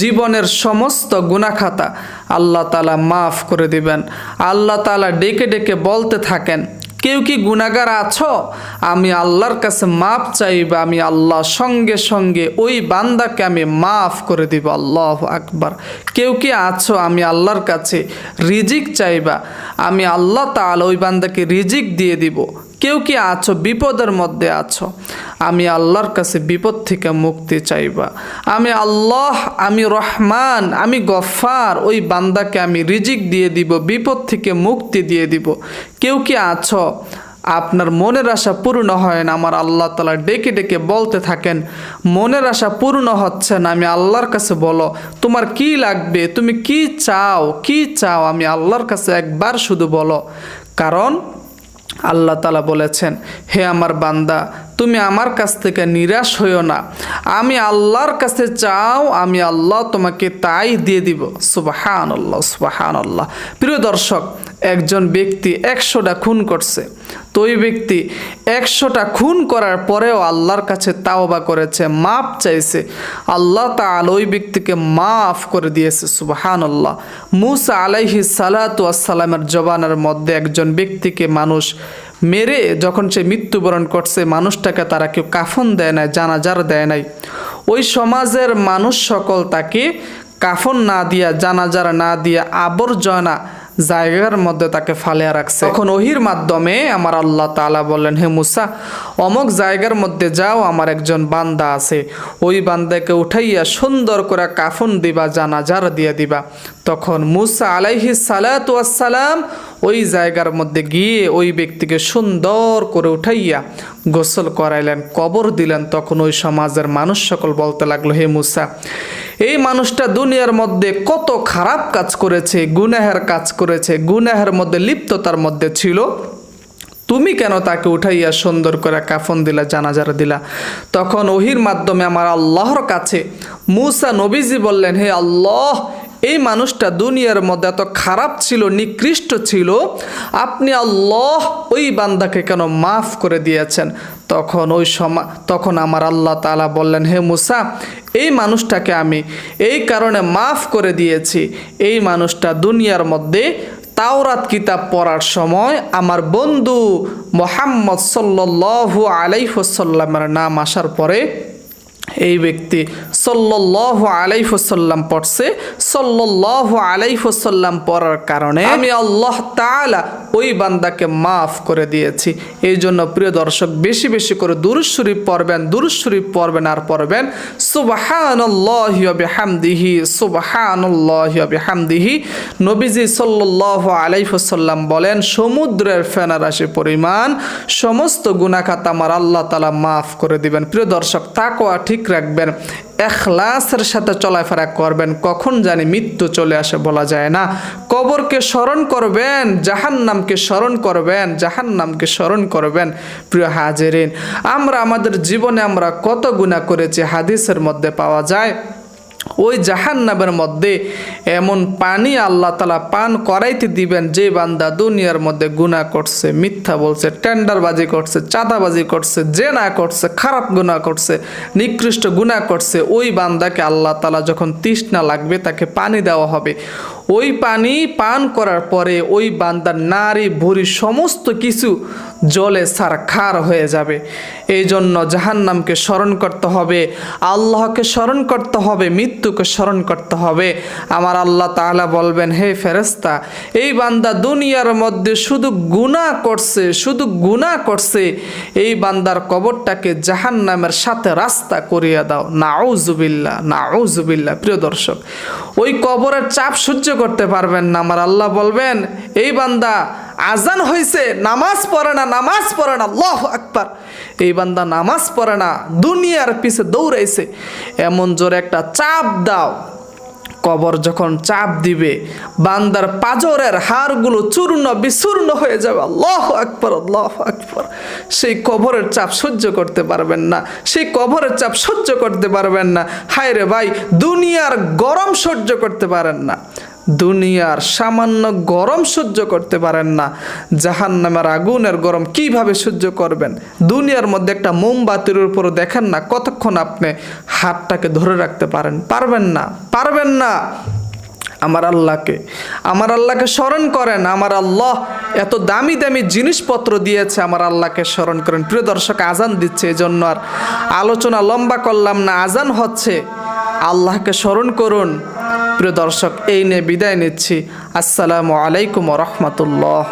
জীবনের সমস্ত গুণাখাতা আল্লাহ তালা মাফ করে দিবেন। আল্লাহ তালা ডেকে ডেকে বলতে থাকেন, কেউ কি গুণাগার আছো? আমি আল্লাহর কাছে মাফ চাইবা, আমি আল্লাহ সঙ্গে সঙ্গে ওই বান্দাকে আমি মাফ করে দিব। আল্লাহ আকবার। কেউ কি আছো? আমি আল্লাহর কাছে রিজিক চাইবা, আমি আল্লাহ তাআলা ওই বান্দাকে রিজিক দিয়ে দিব। কেউ কি আছো? বিপদের মধ্যে আছো। আমি আল্লাহর কাছে বিপদ থেকে মুক্তি চাইবা। আমি আল্লাহ, আমি রহমান, আমি গফার ওই বান্দাকে আমি রিজিক দিয়ে দিব, বিপদ থেকে মুক্তি দিয়ে দিব। কেউ কি আছো? আপনার মনের আশা পূর্ণ হয় না? আমার আল্লাহ তালা ডেকে ডেকে বলতে থাকেন, মনের আশা পূর্ণ হচ্ছে না। আমি আল্লাহর কাছে বলো, তোমার কি লাগবে? তুমি কি চাও? কি চাও? আমি আল্লাহর কাছে একবার শুধু বলো। কারণ আল্লাহ তালা বলেছেন, হে আমার বান্দা, তুমি আমার কাছ থেকে নিরাশ হইও না। আমি আল্লাহর কাছে চাও, আমি আল্লাহ তোমাকে তাই দিয়ে দিব। সুবাহান আল্লাহ সুবাহান আল্লাহ প্রিয় দর্শক একজন ব্যক্তি একশোটা খুন করছে। তো ওই ব্যক্তি একশোটা খুন করার পরেও আল্লাহর কাছে তাওবা করেছে, মাপ চাইছে। আল্লাহ তাল ওই ব্যক্তিকে মাফ করে দিয়েছে সুবাহান আল্লাহ মুসা আলাইহি সালাতু আসসালামের জবানের মধ্যে একজন ব্যক্তিকে মানুষ মেরে যখন সে মৃত্যুবরণ করছে, মানুষটাকে তারা কেউ কাফন দেয় নাই, জানাজার দেয় নাই। ওই সমাজের মানুষ সকল তাকে কাফন না দিয়া, জানাজার না দিয়া আবর্জনা জায়গার মধ্যে তাকে ফালিয়া রাখছে। তখন ওহির মাধ্যমে আমার আল্লাহ তাআলা বললেন, হে মুসা, অমক জায়গার মধ্যে যাও, আমার একজন বান্দা আছে। ওই বান্দাকে উঠাইয়া সুন্দর করে কাফন দিবা, জানাজার দিয়ে দিবা। তখন মুসা আলাইহি সালাম ওই জায়গার মধ্যে গিয়ে ওই ব্যক্তিকে সুন্দর করে উঠাইয়া গোসল করাইলেন, কবর দিলেন। তখন ওই সমাজের মানুষ সকল বলতে লাগল, হে মুসা এই মানুষটা দুনিয়ার মধ্যে কত খারাপ কাজ করেছে, গুনাহের কাজ করেছে, গুনাহের মধ্যে লিপ্ততার মধ্যে ছিল। তুমি কেন তাকে উঠাইয়া সুন্দর করে কাফন দিলা, জানাজার দিলা? তখন ওহির মাধ্যমে আমার আল্লাহর কাছে মুসা নবীজি বললেন, হে আল্লাহ এই মানুষটা দুনিয়ার মধ্যে এত খারাপ ছিল, নিকৃষ্ট ছিল, আপনি আল্লাহ ওই বান্দাকে কেন মাফ করে দিয়েছেন? তখন ওই সমা, তখন আমার আল্লাহ তালা বললেন, হে মুসা, এই মানুষটাকে আমি এই কারণে মাফ করে দিয়েছি। এই মানুষটা দুনিয়ার মধ্যে তাওরাত কিতাব পড়ার সময় আমার বন্ধু মোহাম্মদ সাল্লু আলাইহসাল্লামের নাম আসার পরে এই ব্যক্তি সল্লাহ আলাইহসাল্লাম পড়ছে। সল্লাহ আলাইহসাল্লাম পড়ার কারণে আমি আল্লাহ তাআলা ওই বান্দাকে মাফ করে দিয়েছি। এই জন্য প্রিয় দর্শক, বেশি বেশি করে দুরুজ শরীফ পড়বেন দুরুজ শরীফ পড়বেন আর পড়বেন, সুবহানাল্লাহ বিহামদিহি, সুবহানাল্লাহ নবীজি সাল্লাল্লাহু আলাইহি ওয়াসাল্লাম বলেন, সমুদ্রের ফেনারাশি পরিমাণ, সমস্ত গুনাখাত আমার আল্লাহ তালা মাফ করে দিবেন। প্রিয় দর্শক, তাকওয়া ঠিক রাখবেন। এখলাসের সাথে চলাফেরা করবেন, কখন জানি মৃত্যু চলে আসে বলা যায় না। কবরকে স্মরণ করবেন, জাহান্নামকে স্মরণ করবেন, জাহান্নামকে স্মরণ করবেন, প্রিয় হাজেরিন। আমরা আমাদের জীবনে আমরা কত গুণা করেছি, হাদিসের মধ্যে পাওয়া যায় ওই জাহান্নাবের মধ্যে এমন পানি আল্লাহ তালা পান করাইতে দিবেন, যে বান্দা দুনিয়ার মধ্যে গুণা করছে, মিথ্যা বলছে, টেন্ডারবাজি করছে, চাঁদাবাজি করছে যে না করছে, খারাপ গুণা করছে, নিকৃষ্ট গুণা করছে, ওই বান্দাকে আল্লাহ তালা যখন তৃষ্ণা লাগবে তাকে পানি দেওয়া হবে। ওই পানি পান করার পরে ওই বান্দার নারী ভুরি সমস্ত কিছু জলে সারখার হয়ে যাবে। এই জন্য জাহান্নামকে স্মরণ করতে হবে, আল্লাহকে স্মরণ করতে হবে, মৃত্যুকে স্মরণ করতে হবে। আমার আল্লাহ তাআলা বলবেন, হে ফেরেস্তা এই বান্দা দুনিয়ার মধ্যে শুধু গুনাহ করছে, শুধু গুনাহ করছে। এই বান্দার কবরটাকে জাহান্নামের সাথে রাস্তা করিয়ে দাও। নাউজুবিল্লাহ নাউজুবিল্লাহ। প্রিয় দর্শক ওই কবরের চাপ সহ্য করতে পারবেন না। আমার আল্লাহ বলবেন, এই বান্দা, আজান হয়েছে নামাজ পড়ে না, নামাজ পড়ে না লহ আকবার। এই বান্দা নামাজ পড়ে না, দুনিয়ার পিছে দৌড়াইছে। এমন জোরে একটা চাপ দাও। কবর যখন চাপ দিবে, বান্দার পাজরের হাড়গুলো চূর্ণ বিচূর্ণ হয়ে যাবে। আল্লাহ আকবর আল্লাহ আকবর। সেই কবরের চাপ সহ্য করতে পারবেন না, সেই কবরের চাপ সহ্য করতে পারবেন না। হায় রে ভাই, দুনিয়ার গরম সহ্য করতে পারেন না। দুনিয়ার সামান্য গরম সহ্য করতে পারেন না। জাহান্নামের আগুনের গরম কীভাবে সহ্য করবেন? দুনিয়ার মধ্যে একটা মোমবাতির উপর দেখেন না কতক্ষণ আপনি হাতটাকে ধরে রাখতে পারেন। পারবেন না পারবেন না। আমার আল্লাহকে আমার আল্লাহকে স্মরণ করেন। আমার আল্লাহ এত দামি দামি জিনিসপত্র দিয়েছে, আমার আল্লাহকে স্মরণ করেন। প্রিয় দর্শক আজান দিচ্ছে এই জন্য আর আলোচনা লম্বা করলাম না আজান হচ্ছে। আল্লাহকে স্মরণ করুন। প্রিয় দর্শক এই নিয়ে বিদায় নিচ্ছি। আসসালামু আলাইকুম রহমতুল্লাহ।